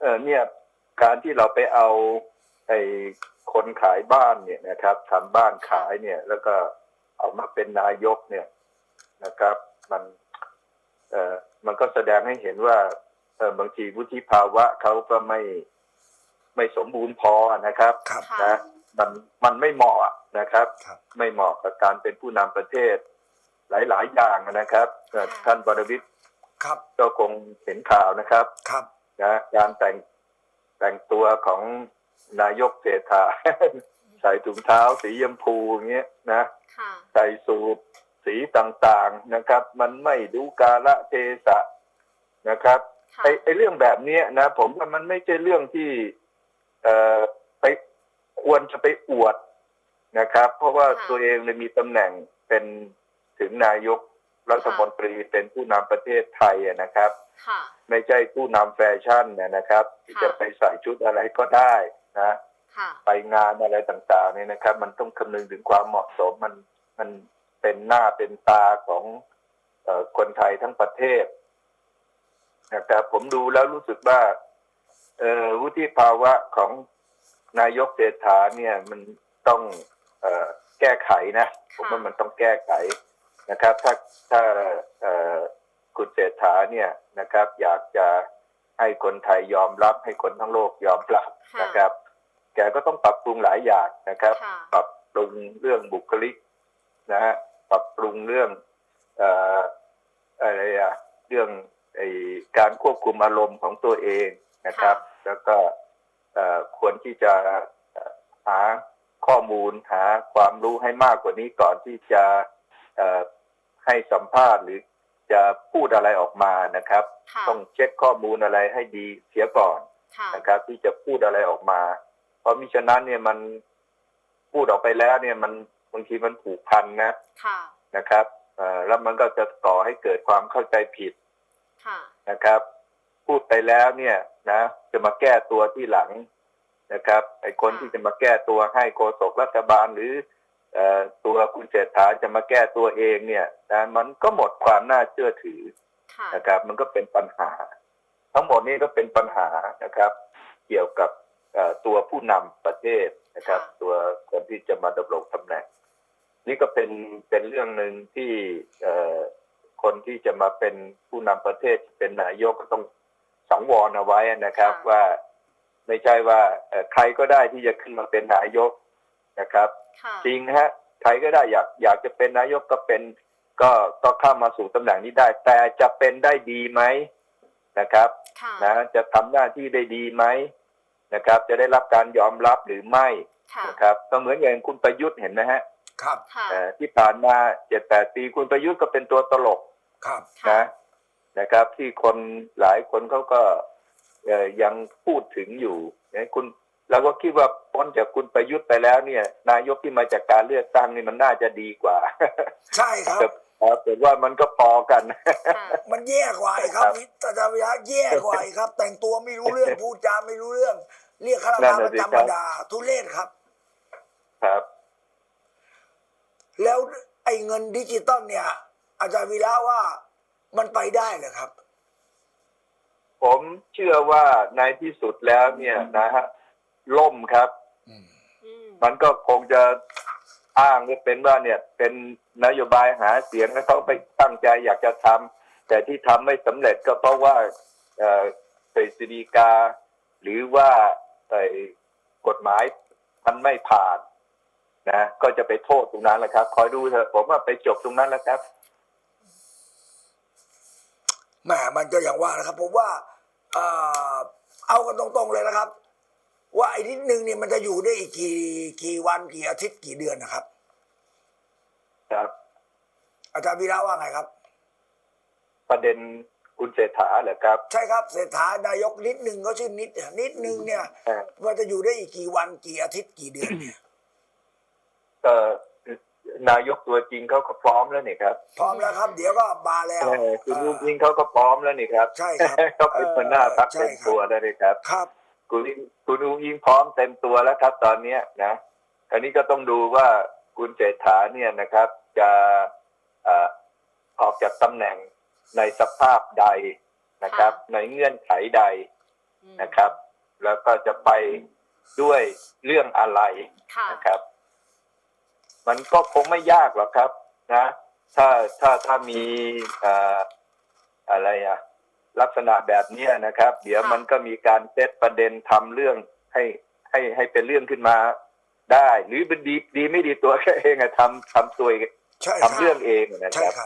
เออเนี่ยการที่เราไปเอาไอ้คนขายบ้านเนี่ยนะครับทำบ้านขายเนี่ย แล้วก็เอามาเป็นนายกเนี่ยนะครับ มันเออมันก็แสดงให้เห็นว่าเออบางทีวุฒิภาวะเขาก็ไม่ไม่สมบูรณ์พอนะครับครับค่ะนะมันมันไม่เหมาะนะครับครับ ไม่เหมาะกับการเป็นผู้นำประเทศ หลาย ๆ อย่างนะครับเอ่อท่านบรวิทย์ครับก็คงเห็นข่าวนะครับครับ นะการแต่งแต่งตัวของนายกเศรษฐาใส่ถุงเท้าสียมพูอย่างเงี้ยนะค่ะใส่สูทสีต่างๆนะครับ มันไม่ดูกาละเทศะนะครับค่ะไอ้ไอ้เรื่องแบบเนี้ยนะผมว่ามันไม่ใช่เรื่องที่ เอ่อไปควรจะไปอวดนะครับ เพราะว่าตัวเองเลยมีตำแหน่งเป็นถึงนายก รัฐมนตรีเป็นผู้นำประเทศไทยอะนะครับค่ะไม่ใช่ผู้นำแฟชั่นเนี่ยนะครับที่ค่ะจะไปใส่ชุดอะไรก็ได้นะค่ะไปงานอะไรต่างๆเนี่ยนะครับ มันต้องคำนึงถึงความเหมาะสมมันมันเป็นหน้าเป็นตาของเออคนไทยทั้งประเทศนะครับผมดูแล้วรู้สึกว่าเอ่อวุฒิภาวะของนายกเศรษฐาเนี่ยมันต้องเอ่อแก้ไขนะ ผมว่ามันต้องแก้ไข นะครับ ถ้าถ้าเอ่อคุณเศรษฐาเนี่ยนะครับ อยากจะให้คนไทยยอมรับให้คนทั้งโลกยอมรับค่ะนะครับ แกก็ต้องปรับปรุงหลายอย่างนะครับค่ะปรับปรุงเรื่องบุคลิกนะฮะปรับปรุงเรื่องเอ่ออะไรอะเรื่องไอการควบคุมอารมณ์ของตัวเองนะครับ แล้วก็เอ่อควรที่จะเอ่อหาข้อมูลหาความรู้ให้มากกว่านี้ก่อนที่จะเอ่อ ให้สัมภาษณ์หรือจะพูดอะไรออกมานะครับค่ะต้องเช็คข้อมูลอะไรให้ดีเสียก่อนค่ะนะครับ ที่จะพูดอะไรออกมา เพราะมิฉะนั้นเนี่ยมันพูดออกไปแล้วเนี่ยมันบางทีมันผูกพันนะค่ะนะครับเอ่อแล้วมันก็จะก่อให้เกิดความเข้าใจผิดค่ะนะครับ พูดไปแล้วเนี่ยนะ จะมาแก้ตัวที่หลังนะครับไอ้คนค่ะที่จะมาแก้ตัวให้โฆษกรัฐบาลหรือเอ่อ ตัวคุณเศรษฐาจะมาแก้ตัวเองเนี่ยนะมันก็หมดความน่าเชื่อถือค่ะนะครับ มันก็เป็นปัญหา ทั้งหมดนี้ก็เป็นปัญหานะครับ เกี่ยวกับเอ่อตัวผู้นำประเทศนะครับค่ะตัวคนที่จะมาดำรงตำแหน่ง นี่ก็เป็นเป็นเรื่องหนึ่งที่เอ่อคนที่จะมาเป็นผู้นำประเทศเป็นนายกก็ต้องสังวรเอาไว้นะครับ ว่าไม่ใช่ว่าเอ่อใครก็ได้ที่จะขึ้นมาเป็นนายก นะครับค่ะจริงฮะใครก็ได้อยากอยากจะเป็นนายกก็เป็นก็ก็เข้ามาสู่ตำแหน่งนี้ได้ แต่จะเป็นได้ดีไหมนะครับค่ะนะจะทำหน้าที่ได้ดีไหมนะครับ จะได้รับการยอมรับหรือไม่ค่ะนะครับก็เหมือนอย่างคุณประยุทธ์เห็นไหมฮะ ครับค่ะเอ่อที่ผ่านมาเจ็ดแปดปีคุณประยุทธ์ก็เป็นตัวตลกครับค่ะนะนะครับ ที่คนหลายคนเขาก็เอ่อยังพูดถึงอยู่นะคุณ เราก็คิดว่าพ้นจากคุณประยุทธ์ไปแล้วเนี่ย นายกที่มาจากการเลือกตั้งนี่มันน่าจะดีกว่า ใช่ครับแต่ปรากฏว่ามันก็พอกันค่ะมันแย่กว่าอีกครับครับวิทยาวิทยาแย่กว่าอีกครับ แต่งตัวไม่รู้เรื่องพูดจาไม่รู้เรื่อง เรียกข้าราชการประจำมาด่าทุเรศครับ ครับ แล้วไอ้เงินดิจิตอลเนี่ย อาจารย์วีระว่ามันไปได้เหรอครับ ผมเชื่อว่าในที่สุดแล้วเนี่ยนะฮะ ล่มครับอืมอืมมันก็คงจะอ้างว่าเป็นว่าเนี่ย เป็นนโยบายหาเสียงแล้วเขาไปตั้งใจอยากจะทำแต่ที่ทำไม่สำเร็จก็เพราะว่าเอ่อกฤษฎีกา หรือว่าไอ้กฎหมายมันไม่ผ่านนะก็จะไปโทษตรงนั้นแหละครับ คอยดูเถอะผมว่าไปจบตรงนั้นแล้วครับแหมมันก็อย่างว่านะครับ ผมว่าเอ่อเอากันตรงๆเลยนะครับ ว่าไอ้นิดนึงเนี่ยมันจะอยู่ได้อีกกี่กี่วันกี่อาทิตย์กี่เดือนนะครับ ครับ อาจารย์วีระว่าไงครับ ประเด็นคุณเศรษฐาเหรอครับ ใช่ครับเศรษฐานายกนิดนึงเขาชื่อนิดเนี่ยนิดนึงเนี่ยเอ่อมันจะอยู่ได้อีกกี่วันกี่อาทิตย์กี่เดือนเนี่ยเอ่อนายกตัวจริงเขาก็พร้อมแล้วนี่ครับพร้อมแล้วครับ เดี๋ยวก็มาแล้วเออคุณลุงยิงเขาก็พร้อมแล้วนี่ครับใช่ครับ เขาเป็นหัวหน้าพักใช่เต็มครับตัวแล้วนี่ครับ ครับ คุณลุงคุณลุงยิงพร้อมเต็มตัวแล้วครับ ตอนเนี้ยนะอันนี้ก็ต้องดูว่าคุณเศรษฐาเนี่ยนะครับ จะเอ่อออกจากตำแหน่งในสภาพใดนะครับ ในเงื่อนไขใดอืมนะครับ แล้วก็จะไปด้วยเรื่องอะไรค่ะนะครับ มันก็คงไม่ยากหรอกครับ นะ ถ้าถ้าถ้ามีเอ่ออะไรอะ ลักษณะแบบเนี้ยนะครับ เดี๋ยวค่ะมันก็มีการเซตประเด็นทำเรื่องให้ให้ให้เป็นเรื่องขึ้นมาได้ หรือเป็นดีดีไม่ดีตัวแค่เองอะทำทำตัวเองใช่คทำรับเรื่องเองนะคใช่รับครับ